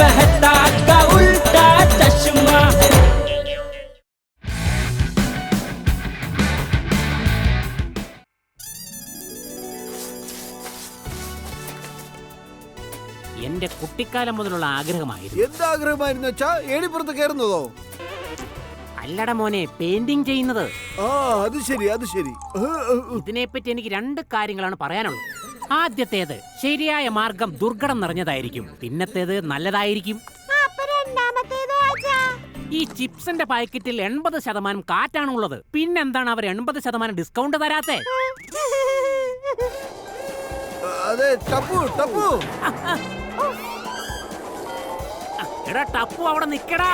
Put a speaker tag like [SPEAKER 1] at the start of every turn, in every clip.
[SPEAKER 1] मेहता का उल्टा चश्मा
[SPEAKER 2] എന്റെ കുട്ടിക്കാലം മുതലുള്ള ആഗ്രഹമായിരുന്നു
[SPEAKER 3] എന്താഗ്രഹമായിരുന്നു വെച്ചാ ഏണിപ്പുറത്ത് കയറുന്നതോ
[SPEAKER 2] അല്ലട മോനെ പെയിന്റിംഗ് ചെയ്യുന്നത്
[SPEAKER 3] ആ അത് ശരി അത് ശരി ഏ, ഏ, ഏ.
[SPEAKER 2] ഇതിനെപ്പറ്റി എനിക്ക് രണ്ട് കാര്യങ്ങളാണ് പറയാനുള്ളത് ആദ്യത്തേത് ശരിയായ മാർഗം ദുർഘടം നിറഞ്ഞതായിരിക്കും. പിന്നത്തേത് നല്ലതായിരിക്കും. ഈ ചിപ്സിന്റെ പാക്കറ്റിൽ എൺപത് ശതമാനം കാറ്റാണുള്ളത്. പിന്നെന്താണ് അവർ എൺപത് ശതമാനം ഡിസ്കൗണ്ട് തരാത്തെ?
[SPEAKER 3] അതെ ടപ്പു ടപ്പു.
[SPEAKER 2] എടാ ടപ്പു അവിടെ നിക്കടാ.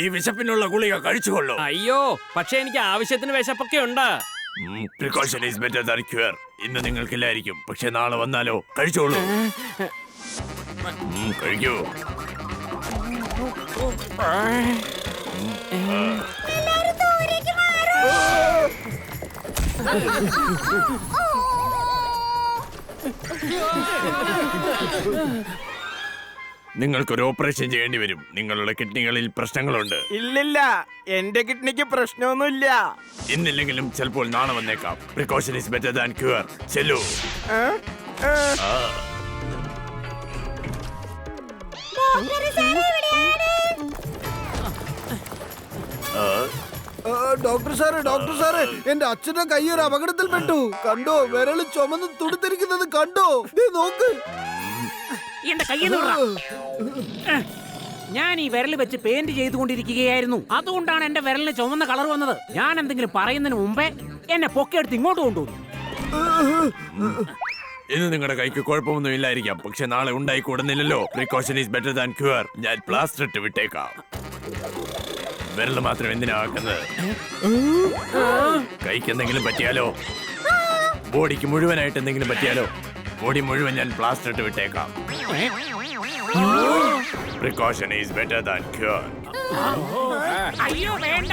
[SPEAKER 4] ഈ വിശപ്പിനുള്ള ഗുളിക കഴിച്ചുകൊള്ളൂ.
[SPEAKER 5] അയ്യോ പക്ഷെ എനിക്ക് ആവശ്യത്തിന് വിശപ്പൊക്കെ ഉണ്ട്.
[SPEAKER 4] Precaution is better than cure ഇന്ന് നിങ്ങൾക്കില്ലായിരിക്കും. പക്ഷെ നാളെ വന്നാലോ കഴിച്ചോളൂ. കഴിക്കൂ. കഴിക്കൂ നിങ്ങൾക്കൊരു ഓപ്പറേഷൻ ചെയ്യേണ്ടി വരും. നിങ്ങളുടെ കിഡ്നികളിൽ പ്രശ്നങ്ങളുണ്ട്.
[SPEAKER 5] ഇല്ലില്ല. എന്റെ കിഡ്നിക്ക് പ്രശ്നമൊന്നുമില്ല.
[SPEAKER 4] ഇന്നില്ലെങ്കിലും ചിലപ്പോൾ നാളെ വന്നേക്കാം. Precaution is better than cure ചെല്ലു.
[SPEAKER 3] ആ, ഡോക്ടർ സാറേ ഡോക്ടർ സാറേ എന്റെ അച്ഛന്റെ കൈ ഒരു അപകടത്തിൽ പെട്ടു. കണ്ടോ വിരൽ ചുമന്ന് തുടുത്തിരിക്കുന്നത് കണ്ടോ? നീ നോക്ക്.
[SPEAKER 2] എന്റെ കയ്യിൽ ഞാൻ ഈ വിരൽ വെച്ച് പെയിന്റ് ചെയ്തുകൊണ്ടിരിക്കുകയായിരുന്നു. അതുകൊണ്ടാണ് എന്റെ വിരലിന് ചുവന്ന കളർ വന്നത്. ഞാൻ എന്തെങ്കിലും പറയുന്നതിന് മുമ്പേ എന്നെ പൊക്കെടുത്ത് ഇങ്ങോട്ട് കൊണ്ടുവന്നു.
[SPEAKER 4] ഇന്ന് നിങ്ങളുടെ കൈക്ക് കുഴപ്പമൊന്നും ഇല്ലായിരിക്കാം. പക്ഷെ നാളെ ഉണ്ടായി കൂടുന്നില്ലല്ലോ. Precaution is better than cure ഞാൻ പ്ലാസ്റ്റർ ഇട്ട് വിട്ടേക്കാം. വിരൽ മാത്രം എന്തിനാ ആക്കുന്നത്? കൈക്ക് എന്തെങ്കിലും പറ്റിയാലോ? ബോഡിക്ക് മുഴുവനായിട്ട് എന്തെങ്കിലും പറ്റിയാലോ? ബോഡി മുഴുവൻ ഞാൻ പ്ലാസ്റ്റർ ഇട്ട് വിട്ടേക്കാം precaution is better than cure
[SPEAKER 2] അയ്യോ വേണ്ട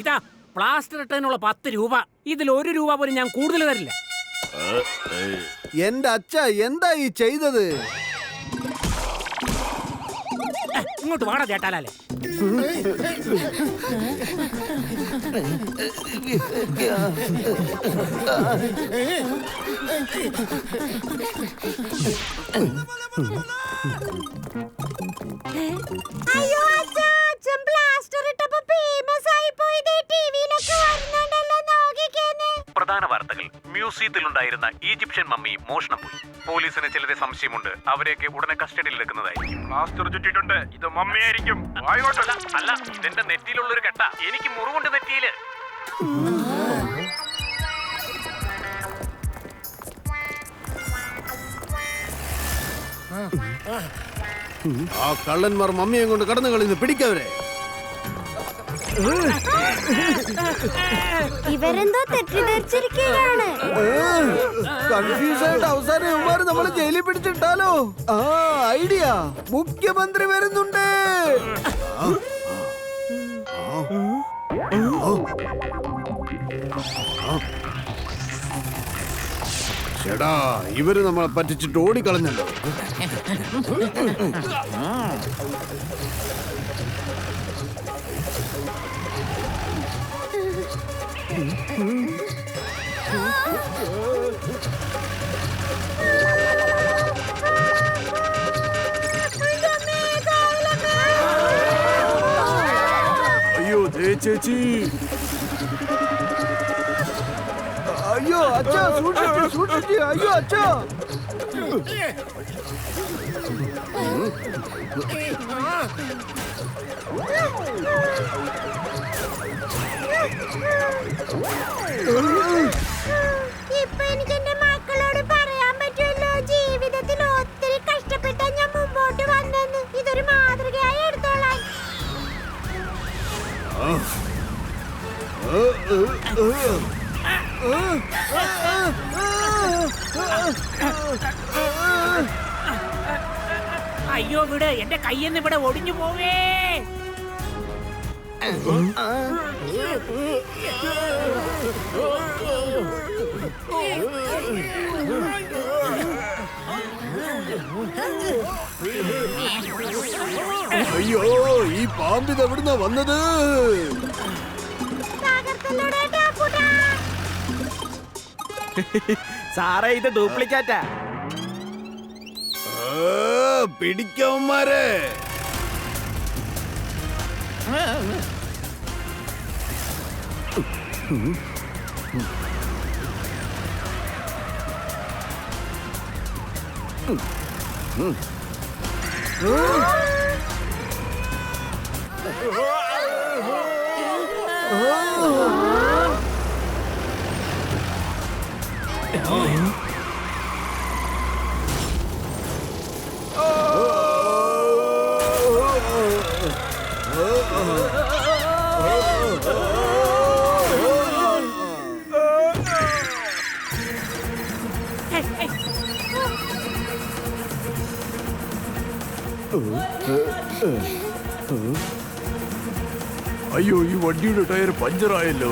[SPEAKER 2] ഇതാ പ്ലാസ്റ്റർ ഇട്ടതിനുള്ള പത്ത് രൂപ. ഇതിൽ ഒരു രൂപ പോലും ഞാൻ കൂടുതൽ തരില്ല.
[SPEAKER 3] എന്റെ അച്ഛ എന്താ ഈ ചെയ്തത്?
[SPEAKER 2] ഇങ്ങോട്ട് വാടാ ചേട്ടാലേ
[SPEAKER 6] അയ്യോ അച്ഛാ അച്ഛൻ പ്ലാസ്റ്റർ ഇട്ടപ്പോ ഫേമസ് ആയി പോയി. ടിവിയിലൊക്കെ വരുന്നുണ്ടല്ലോ നോക്കിക്കേന്ന്
[SPEAKER 7] പ്രധാന വാർത്തകൾ. മ്യൂസിയത്തിലുണ്ടായിരുന്ന ഈജിപ്ഷ്യൻ മമ്മി മോഷണം പോയി പോലീസിന് ചിലരെ സംശയമുണ്ട്. അവരെയൊക്കെ ഉടനെ കസ്റ്റഡിയിൽ എടുക്കുന്നതായിരിക്കും. പ്ലാസ്റ്റർ ചുറ്റിട്ടുണ്ട് ഇത് മമ്മിയായിരിക്കും. അല്ല അല്ല. ഇതെന്റെ നെറ്റിയിലുള്ള ഒരു കെട്ട. എനിക്ക് മുറിവുണ്ട് നെറ്റിയിൽ.
[SPEAKER 3] ആ കള്ളന്മാർ മമ്മിയെ കൊണ്ട് കടന്നു കളിന്ന് പിടിക്കവരെ.
[SPEAKER 6] ഇവരെന്തോ തെറ്റിദ്ധരിച്ചിരിക്കുകയാണ്.
[SPEAKER 3] കൺഫ്യൂസ് ആയിട്ട് അവസാനം ഇവന്മാര് നമ്മളെ ജയിലിൽ പിടിച്ചിട്ടാലോ? ആ ഐഡിയ. മുഖ്യമന്ത്രി വരുന്നുണ്ട്. ചേടാ ഇവർ നമ്മളെ പറ്റിച്ചിട്ട് ഓടിക്കളഞ്ഞല്ലോ. അയ്യോ ദേ ചേച്ചി അയ്യോ അച്ഛാ സൂക്ഷിച്ച് സൂക്ഷിച്ച് അയ്യോ അച്ഛാ
[SPEAKER 6] ഇപ്പൊ എനിക്ക് എന്റെ മക്കളോട്
[SPEAKER 2] വിട് എന്റെ കയ്യെന്ന് ഇവിടെ ഒടിഞ്ഞു പോവേ.
[SPEAKER 3] അയ്യോ ഈ പാമ്പിത് എവിടുന്നാ വന്നത്?
[SPEAKER 5] സാറേ ഇത് ഡ്യൂപ്ലിക്കേറ്റാ.
[SPEAKER 3] ആ, പിടിക്കവന്മാരെ
[SPEAKER 4] അയ്യോ ഈ വണ്ടിയുടെ ടയർ പഞ്ചറായല്ലോ.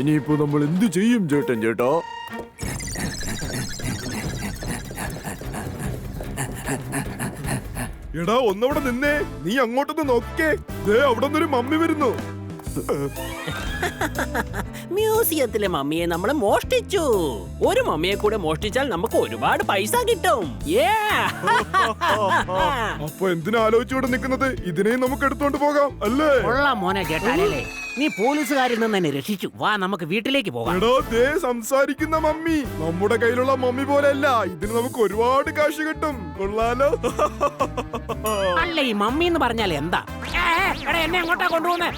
[SPEAKER 4] ഇനിയിപ്പോ നമ്മൾ എന്തു ചെയ്യും ചേട്ടൻ ചേട്ടാ?
[SPEAKER 8] എടാ ഒന്നവിടെ നിന്നേ. നീ അങ്ങോട്ടൊന്ന് നോക്കേ ദേ അവിടെ നിന്നൊരു മമ്മി വരുന്നു.
[SPEAKER 5] മ്യൂസിയത്തിലെ മമ്മിയെ നമ്മൾ മോഷ്ടിച്ചു. ഒരു മമ്മിയെ കൂടെ മോഷ്ടിച്ചാൽ നമുക്ക് ഒരുപാട് പൈസ കിട്ടും!
[SPEAKER 8] അപ്പൊ എന്തിനാ ആലോചിച്ചോടെ നിൽക്കുന്നത്? ഇതിനെയും നമുക്ക് എടുത്തോണ്ട് പോകാം അല്ലേ?
[SPEAKER 2] കൊള്ളാം മോനെ കേട്ടാലേ. നീ പോലീസുകാരിൽ നിന്ന് എന്നെ രക്ഷിച്ചു. വാ നമുക്ക് വീട്ടിലേക്ക് പോകാം.
[SPEAKER 8] എടാ ദേ സംസാരിക്കുന്ന മമ്മി. നമ്മുടെ കയ്യിലുള്ള മമ്മി പോലെയല്ല. ഇതിന് നമുക്ക് ഒരുപാട് കാശ് കിട്ടും. കൊള്ളാലോ.
[SPEAKER 2] അല്ലേ ഈ മമ്മി എന്ന് പറഞ്ഞാൽ എന്താ? എടാ എന്നെ എങ്ങോട്ടാ
[SPEAKER 6] കൊണ്ടുപോകുന്നത്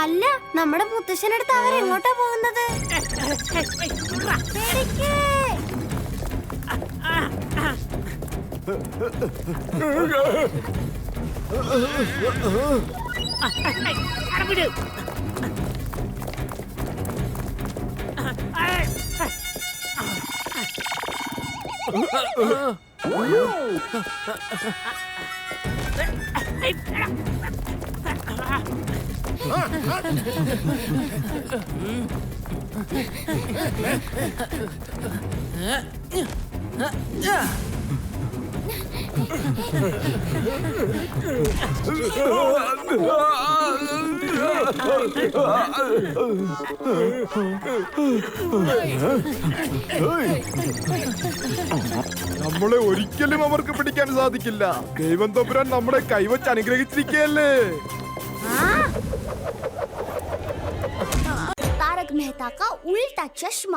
[SPEAKER 6] അല്ല നമ്മുടെ മുത്തശ്ശനടുത്ത് അവരെങ്ങോട്ടാ പോകുന്നത്?
[SPEAKER 2] ആ Yeah.
[SPEAKER 8] നമ്മളെ ഒരിക്കലും അവർക്ക് പിടിക്കാൻ സാധിക്കില്ല. ദൈവം തമ്പുരാൻ നമ്മളെ കൈവച്ച് അനുഗ്രഹിച്ചിരിക്കുകയല്ലേ?
[SPEAKER 9] താരക് മെഹ്ത ഉൾട്ട ചഷ്മ.